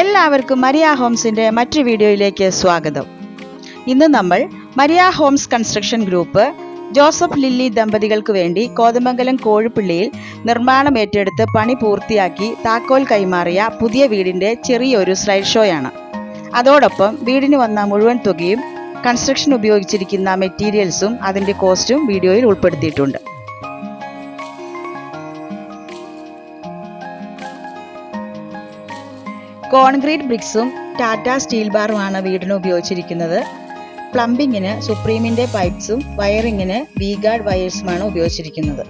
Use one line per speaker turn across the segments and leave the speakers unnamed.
എല്ലാവർക്കും മരിയ ഹോംസിന്റെ മറ്റു വീഡിയോയിലേക്ക് സ്വാഗതം. ഇന്ന് നമ്മൾ Maria homes construction group Joseph Lilly ദമ്പതികൾക്ക് വേണ്ടി കോതമംഗലം കോഴിപ്പള്ളിയിൽ നിർമ്മാണം ഏറ്റെടുത്ത് പണി പൂർത്തിയാക്കി താക്കോൽ കൈമാറിയ പുതിയ വീടിന്റെ ചെറിയൊരു സ്ലൈഡ് ഷോയാണ് അതോടൊപ്പം വീടിന് വന്ന മുഴുവൻ തുകയും കൺസ്ട്രക്ഷൻ ഉപയോഗിച്ചിരിക്കുന്ന മെറ്റീരിയൽസും അതിന്റെ കോസ്റ്റും വീഡിയോയിൽ ഉൾപ്പെടുത്തിയിട്ടുണ്ട്. കോൺക്രീറ്റ് ബ്രിക്സും ടാറ്റ സ്റ്റീൽ ബാറുമാണ് വീടിന് ഉപയോഗിച്ചിരിക്കുന്നത്. പ്ലംബിങ്ങിന് സുപ്രീമിന്റെ പൈപ്സും വയറിങ്ങിന് വി ഗാർഡ് വയേഴ്സുമാണ് ഉപയോഗിച്ചിരിക്കുന്നത്.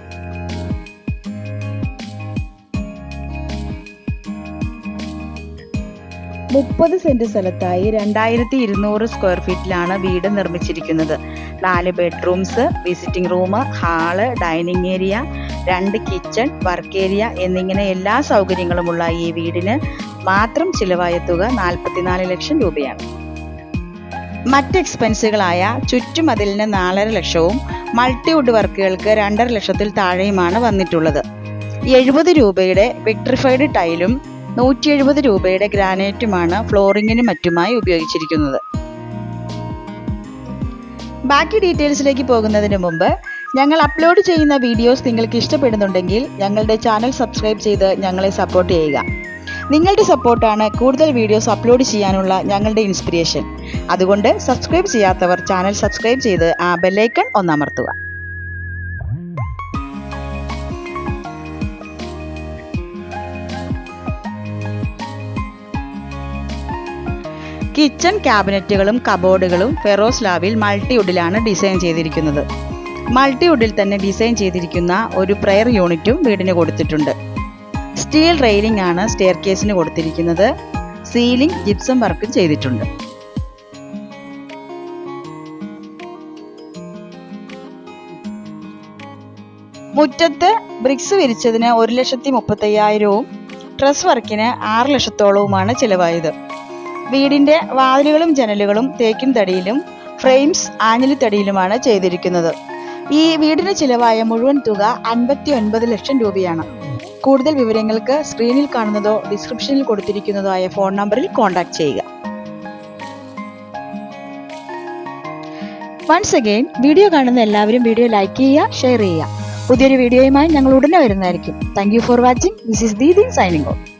മുപ്പത് സെന്റ് സ്ഥലത്തായി രണ്ടായിരത്തി ഇരുന്നൂറ് സ്ക്വയർ ഫീറ്റിലാണ് വീട് നിർമ്മിച്ചിരിക്കുന്നത്. നാല് bedrooms visiting room hall dining area രണ്ട് കിച്ചൺ വർക്ക് ഏരിയ എന്നിങ്ങനെ എല്ലാ സൗകര്യങ്ങളുമുള്ള ഈ വീടിന് മാത്രം ചിലവായ തുക നാൽപ്പത്തിനാല് ലക്ഷം രൂപയാണ്. മറ്റ് എക്സ്പെൻസുകളായ ചുറ്റുമതിലിന് നാലര ലക്ഷവും മൾട്ടിവുഡ് വർക്കുകൾക്ക് രണ്ടര ലക്ഷത്തിൽ താഴെയുമാണ് വന്നിട്ടുള്ളത്. എഴുപത് രൂപയുടെ വിക്ട്രിഫൈഡ് ടൈലും നൂറ്റി എഴുപത് രൂപയുടെ ഗ്രാനൈറ്റുമാണ് ഫ്ലോറിങ്ങിനും മറ്റുമായി ഉപയോഗിച്ചിരിക്കുന്നത്. ബാക്കി ഡീറ്റെയിൽസിലേക്ക് പോകുന്നതിന് മുമ്പ് ഞങ്ങൾ അപ്ലോഡ് ചെയ്യുന്ന വീഡിയോസ് നിങ്ങൾക്ക് ഇഷ്ടപ്പെടുന്നുണ്ടെങ്കിൽ ഞങ്ങളുടെ ചാനൽ സബ്സ്ക്രൈബ് ചെയ്ത് ഞങ്ങളെ സപ്പോർട്ട് ചെയ്യുക. നിങ്ങളുടെ സപ്പോർട്ടാണ് കൂടുതൽ വീഡിയോസ് അപ്ലോഡ് ചെയ്യാനുള്ള ഞങ്ങളുടെ ഇൻസ്പിരേഷൻ അതുകൊണ്ട് സബ്സ്ക്രൈബ് ചെയ്യാത്തവർ ചാനൽ സബ്സ്ക്രൈബ് ചെയ്ത് ആ ബെല്ലൈക്കൺ ഒന്നമർത്തുക. കിച്ചൺ ക്യാബിനറ്റുകളും കബോർഡുകളും ഫെറോസ്ലാവിൽ മൾട്ടിയുഡിലാണ് ഡിസൈൻ ചെയ്തിരിക്കുന്നത്. മൾട്ടിവുഡിൽ തന്നെ ഡിസൈൻ ചെയ്തിരിക്കുന്ന ഒരു പ്രയർ യൂണിറ്റും വീടിന് കൊടുത്തിട്ടുണ്ട്. സ്റ്റീൽ റെയിലിംഗ് ആണ് സ്റ്റെയർ കേസിന് കൊടുത്തിരിക്കുന്നത്. സീലിംഗ് ജിപ്സം വർക്കും ചെയ്തിട്ടുണ്ട്. മുറ്റത്ത് ബ്രിക്സ് വിരിച്ചതിന് ഒരു ലക്ഷത്തി മുപ്പത്തയ്യായിരവും ട്രസ് വർക്കിന് ആറ് ലക്ഷത്തോളവുമാണ് ചിലവായത്. വീടിന്റെ വാതിലുകളും ജനലുകളും തേക്കും തടിയിലും ഫ്രെയിംസ് ആഞ്ഞിലിത്തടിയിലുമാണ് ചെയ്തിരിക്കുന്നത്. ഈ വീടിന് ചിലവായ മുഴുവൻ തുക അൻപത്തി ഒൻപത് ലക്ഷം രൂപയാണ്. കൂടുതൽ വിവരങ്ങൾക്ക് സ്ക്രീനിൽ കാണുന്നതോ ഡിസ്ക്രിപ്ഷനിൽ കൊടുത്തിരിക്കുന്നതോ ആയ ഫോൺ നമ്പറിൽ കോൺടാക്ട് ചെയ്യുക. വൺസ് അഗെയിൻ വീഡിയോ കാണുന്ന എല്ലാവരും വീഡിയോ ലൈക്ക് ചെയ്യുക ഷെയർ ചെയ്യുക. പുതിയൊരു വീഡിയോയുമായി ഞങ്ങൾ ഉടനെ വരുന്നതായിരിക്കും. Thank you for watching this is Didi signing off